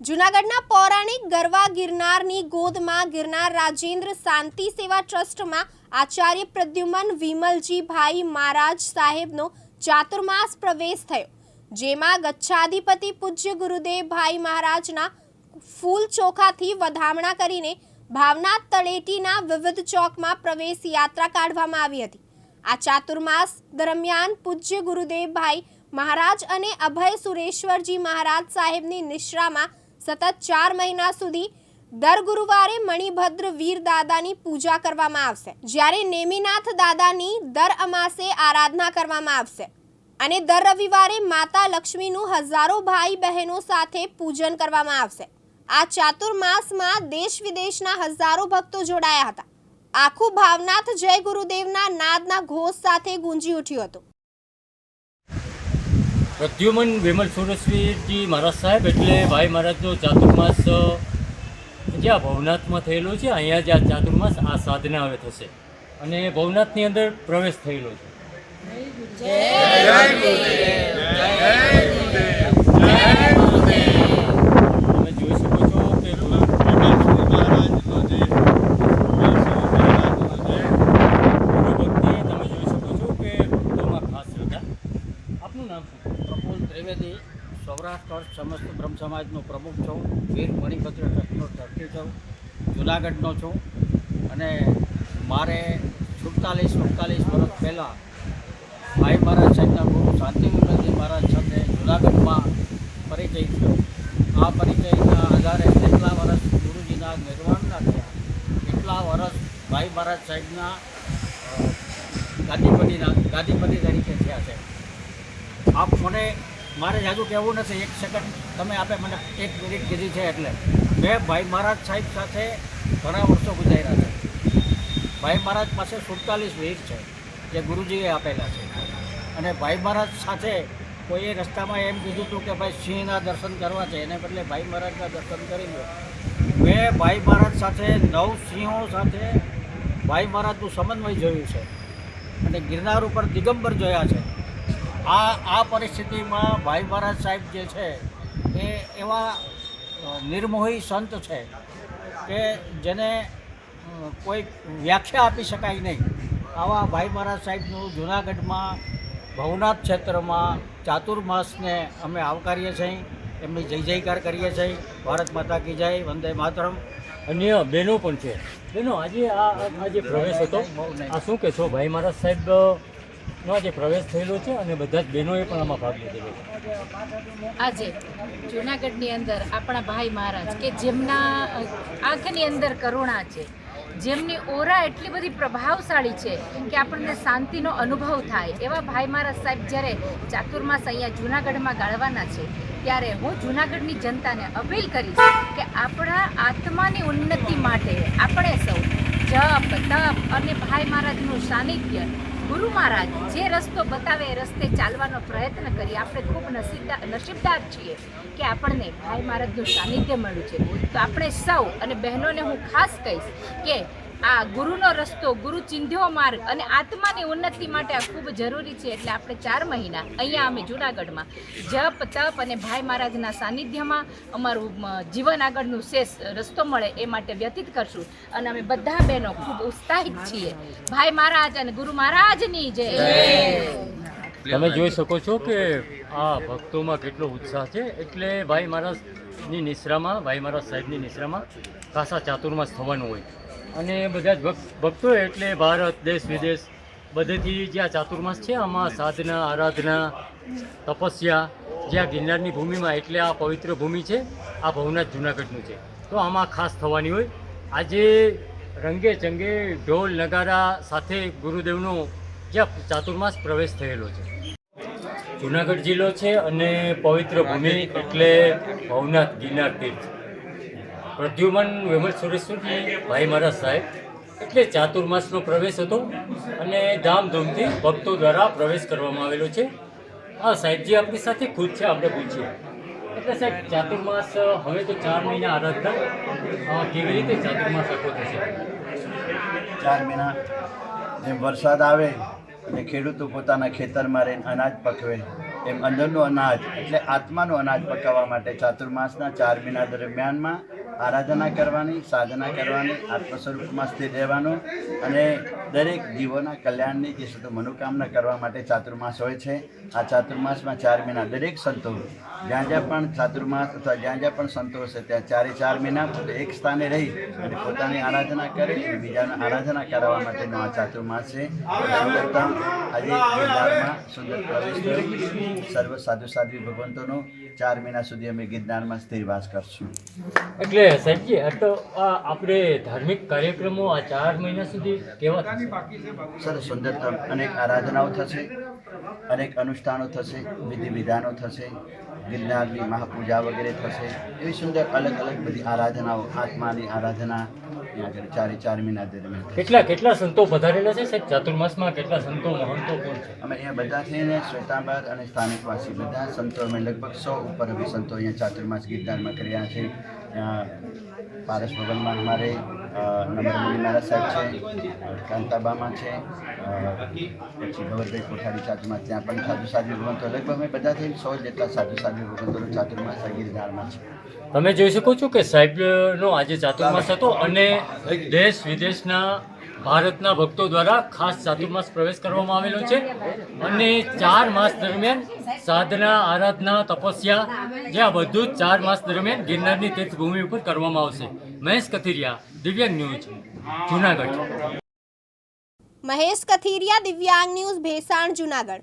જૂનાગઢના પૌરાણિક ગરવા ગિરનારની ગોદમાં ગિરનાર રાજેન્દ્ર શાંતિ સેવા ટ્રસ્ટમાં આચાર્ય પ્રદ્યુમન વિમલજીભાઈ મહારાજ સાહેબનો ચાતુર્માસ પ્રવેશ થયો, જેમાં ગચ્છાધિપતિ પૂજ્ય ગુરુદેવભાઈ મહારાજના ફૂલ ચોખાથી વધામણા કરીને ભાવનાથ તળેટીના વિવિધ ચોકમાં પ્રવેશ યાત્રા કાઢવામાં આવી હતી. આ ચાતુર્માસ દરમિયાન પૂજ્ય ગુરુદેવભાઈ મહારાજ અને અભય સુરેશ્વરજી મહારાજ સાહેબની નિશ્રામાં સતત ચાર મહિના સુધી દર ગુરુવારે મણિભદ્ર વીર દાદાની પૂજા કરવામાં આવશે. જ્યારે નેમિનાથ દાદાની દર અમાસે આરાધના કરવામાં આવશે. અને દર રવિવારે માતા લક્ષ્મીનું હજારો ભાઈ બહેનો સાથે પૂજન કરવામાં આવશે. આ ચાતુર્માસમાં દેશ વિદેશના હજારો ભક્તો જોડાયા હતા. આખું ભાવનાથ જય ગુરુદેવના નાદના ઘોષ સાથે ગુંજી ઉઠ્યું હતું. પ્રદ્યુમન વિમલ સુરસ્વીજી મહારાજ સાહેબ, એટલે ભાઈ મહારાજનો ચાતુર્માસ જે જ્યાં ભવનાથમાં થયેલો છે? અહીંયા જ આ ચાતુર્માસ આ સાધના હવે થશે. અને ભવનાથની અંદર પ્રવેશ થયેલો છે. તમે જોઈ શકો છો કે ગુરુભક્તિ તમે જોઈ શકો છો કે ભક્તોમાં ખાસ શ્રદ્ધા આપનું નામ શું પ્રફુલ્લ ત્રિવેદી સૌરાષ્ટ્ર સમસ્ત બ્રહ્મ સમાજનો પ્રમુખ છું. વીર મણિભદ્ર ટ્રસ્ટનો ટ્રસ્ટી છું. જુનાગઢનો છું. અને મારે સુડતાલીસ સુડતાલીસ વર્ષ પહેલાં ભાઈ મહારાજ સાહેબના ગુરુ શાંતિમુંદજી મહારાજ સાથે જુનાગઢમાં પરિચય થયો. આ પરિચયના આધારે જેટલા વર્ષ ગુરુજીના નિર્વાણના થયા એટલા વર્ષ ભાઈ મહારાજ સાહેબના ગાદીપતિના ગાદીપતિ તરીકે થયા છે. આપ મને મારે જાજુ કહેવું નથી, એક સેકન્ડ તમે આપે મને એક મિનિટ કીધી છે એટલે. મેં ભાઈ મહારાજ સાહેબ સાથે ઘણા વર્ષો ગુજાર્યા છે. ભાઈ મહારાજ પાસે સુડતાલીસ વીર છે, જે ગુરુજીએ આપેલા છે. અને ભાઈ મહારાજ સાથે કોઈએ રસ્તામાં એમ કીધું હતું કે ભાઈ સિંહના દર્શન કરવા છે, એને બદલે ભાઈ મહારાજના દર્શન કરી લો મેં ભાઈ મહારાજ સાથે નવ સિંહો સાથે ભાઈ મહારાજનું સમન્વય જોયું છે. અને ગિરનાર ઉપર દિગંબર જોયા છે. આ આ પરિસ્થિતિમાં ભાઈ મહારાજ સાહેબ જે છે, એ એવા નિર્મોહી સંત છે કે જેને કોઈ વ્યાખ્યા આપી શકાય નહીં. આવા ભાઈ મહારાજ સાહેબનું જૂનાગઢમાં, ભવનાથ ક્ષેત્રમાં ચાતુર્માસને અમે આવકારીએ છીએ. એમની જય જયકાર કરીએ છીએ. ભારત માતા કી જય, વંદે માતરમ. અન્ય બહેનો પણ છે. બહેનો આજે આ જે પ્રવેશ હતો, આ શું કહેશો? ભાઈ મહારાજ સાહેબ નો, આજે પ્રવેશ થયેલો છે અને બધા જ બહેનોએ પણ આમાં ભાગ લીધેલો છે. આજે જૂનાગઢની અંદર આપણા ભાઈ મહારાજ કે જેમના આંખની અંદર કરુણા છે, જેમની ઓરા એટલી બધી પ્રભાવશાળી છે કે આપણને શાંતિનો અનુભવ થાય. એવા ભાઈ મહારાજ સાહેબ જ્યારે ચાતુર્માસ અહીંયા જૂનાગઢમાં ગાળવાના છે, ત્યારે હું જૂનાગઢની જનતાને અપીલ કરીશ કે આપણા આત્માની ઉન્નતિ માટે આપણે સૌ જપ, તપ અને ભાઈ મહારાજનું સાનિધ્ય ગુરુ મહારાજ જે રસ્તો બતાવે એ રસ્તે ચાલવાનો પ્રયત્ન કરીએ. આપણે ખૂબ નસીબદાર નસીબદાર છીએ કે આપણને ભાઈ મહારાજનું સાનિધ્ય મળ્યું છે. તો આપણે સૌ અને બહેનોને હું ખાસ કહીશ કે આ ગુરુનો રસ્તો ગુરુ ચિંધ્યો માર્ગ અને આત્માની ઉન્નતિ માટે આ ખૂબ જરૂરી છે એટલે આપણે ચાર મહિના અહીંયા અમે જુનાગઢમાં જપ તપ અને ભાઈ મહારાજના સાનિધ્યમાં અમારું જીવન આગળનું શેષ રસ્તો મળે એ માટે વ્યતીત કરશું. અને અમે બધા બહેનો ખૂબ ઉત્સાહિત છીએ. ભાઈ મહારાજ અને ગુરુ મહારાજની જય. તમે જોઈ શકો છો કે આ ભક્તોમાં કેટલો ઉત્સાહ છે. એટલે ભાઈ મહારાજની નિશ્રામાં ભાઈ મહારાજ સાહેબની નિશ્રામાં ખાસા ચાતુર્માસ થવાનું હોય. અને બધા જ ભક્ત એટલે ભારત, દેશ, વિદેશ, બધેથી જે આ ચાતુર્માસ છે, આમાં સાધના, આરાધના, તપસ્યા જ્યાં ગિરનારની ભૂમિમાં એટલે આ પવિત્ર ભૂમિ છે, આ ભવનાથ જુનાગઢનું છે. તો આમાં ખાસ થવાની હોય. આજે રંગે ચંગે ઢોલ નગારા સાથે ગુરુદેવનો જ્યાં ચાતુર્માસ પ્રવેશ થયેલો છે. જુનાગઢ જિલ્લો છે અને પવિત્ર ભૂમિ એટલે ભવનાથ ગિરનાર તીર્થ. પ્રદ્યુમન વિમલ સુરેશ્વરજી ભાઈ મહારાજ સાહેબ, એટલે ચાતુર્માસનો પ્રવેશ હતો અને ધામધૂમથી ભક્તો દ્વારા પ્રવેશ કરવામાં આવેલો છે. હા સાહેબજી આપણી સાથે ખુદ છે, આપણે પૂછીએ. એટલે સાહેબ ચાતુર્માસ હવે તો ચાર મહિના આરાધના. કેવી રીતે ચાતુર્માસ આખો થશે? ચાર મહિના. જેમ વરસાદ આવે અને ખેડૂતો પોતાના ખેતરમાં રહીને અનાજ પકવે. એમ અંદરનું અનાજ, એટલે આત્માનું અનાજ પકાવવા માટે ચાતુર્માસના ચાર મહિના દરમિયાનમાં આરાધના કરવાની, સાધના કરવાની આત્મ સ્વરૂપમાં સ્થિર રહેવાનું અને દરેક જીવોના કલ્યાણની જે મનોકામના કરવા માટે ચાતુર્માસ હોય છે. આ ચાતુર્માસમાં ચાર મહિના દરેક સંતો જ્યાં જ્યાં પણ ચાતુર્માસ અથવા જ્યાં જ્યાં પણ સંતો હશે ત્યાં ચારે ચાર મહિના એક સ્થાને રહી અને પોતાની આરાધના કરે અને બીજાને આરાધના કરાવવા માટેનો આ ચાતુર્માસ છે. સુંદરતા આજે ગિરનારમાં સુંદર પ્રવેશ થયો. સર્વ સાધુ સાધ્વી ભગવંતોનો ચાર મહિના સુધી અમે ગિરનારમાં સ્થિરવાસ કરશું. એટલે આ તો આપણે ધાર્મિક કાર્યક્રમો આ ચાર મહિના સુધી કેવા સર સુંદરતમ અનેક આરાધનાઓ થશે. અનેક અનુષ્ઠાનો થશે વિધિ વિધાનો થશે ગિરનારની મહાપૂજા વગેરે થશે એવી સુંદર અલગ અલગ બધી આરાધનાઓ આત્માની આરાધના આગળ ચારે ચાર મહિના દરમિયાન કેટલા કેટલા સંતો પધારેલા છે સાહેબ? ચાતુર્માસમાં કેટલા સંતો મહંતો કોણ છે? અમે અહીંયા બધા થઈને શ્વેતાંબર અને સ્થાનિકવાસી બધા સંતો અમે લગભગ સો ઉપર અમે સંતો અહીંયા ચાતુર્માસ ગિરનારમાં કર્યા છે. પારસ ભવનમાં અમારે અ, નમ્રમુનિ સાહેબ છે કાંતાબામાં છે પછી ભવરભાઈ કોઠારી ચાતુમાં ત્યાં પણ સાધુ સાધુ ભગવંતો લગભગ અમે બધા થઈને સો જેટલા સાધુ સાધુ ભગવંતોનો ચાતુર્માસ ગિરનારમાં છે. તમે જોઈ શકો છો કે સાહેબનો આજે ચાતુર્માસ હતો અને દેશ વિદેશના ભારતના ભક્તો દ્વારા ખાસ ચાતુર્માસ પ્રવેશ કરવામાં આવેલો છે. અને ચાર માસ દરમિયાન સાધના આરાધના તપસ્યા જે આ બધું જ ચાર માસ દરમિયાન ગિરનારની તીર્થભૂમિ ઉપર કરવામાં આવશે. મહેશ કથિરિયા દિવ્યાંગ ન્યૂઝ. જુનાગઢ. મહેશ કથિરિયા દિવ્યાંગ ન્યૂઝ ભેસાણ જુનાગઢ.